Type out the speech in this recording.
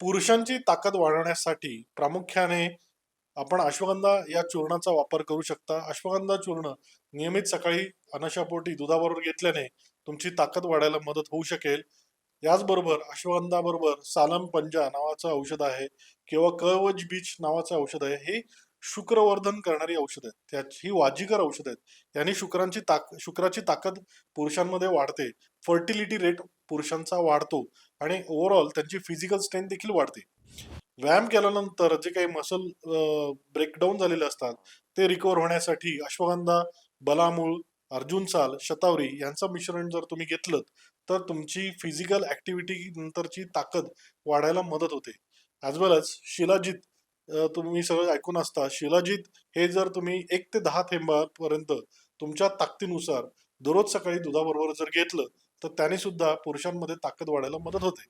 पुरुषांची ताकद वाढवण्यासाठी प्रामुख्याने आपण अश्वगंधा या चूर्णाचा वापर करू शकता. अश्वगंधा चूर्ण नियमित सकाळी अनशापोटी दुधाबरोबर घेतल्याने तुमची ताकद वाढायला मदत होऊ शकेल. याचबरोबर अश्वगंधाबरोबर सालम पंजा नावाचं औषध आहे किंवा कवच बीच नावाचं औषध आहे. हे शुक्रवर्धन करणारी औषध आहेत. त्याची ही वाजीकर औषध आहेत. याने शुक्रांची ताक शुक्राची ताकद पुरुषांमध्ये वाढते. फर्टिलिटी रेट पुरुषांचा वाढतो आणि ओव्हरऑल त्यांची फिजिकल स्ट्रेंथ देखील वाढते. व्यायाम केल्यानंतर जे काही मसल ब्रेकडाऊन झालेले असतात ते रिकवर होण्यासाठी अश्वगंधा बलामूळ अर्जुन साल शतावरी यांचं मिश्रण जर तुम्ही घेतलं तर तुमची फिजिकल ऍक्टिव्हिटी नंतरची ताकद वाढायला मदत होते. ॲज वेल एज शिलाजीत तुम्ही सगळं ऐकून असता शिलाजीत हे जर तुम्ही एक ते दहा थेंबापर्यंत तुमच्या ताकदीनुसार दररोज सकाळी दुधाबरोबर जर घेतलं तर त्याने सुद्धा पुरुषांमध्ये ताकद वाढायला मदत होते.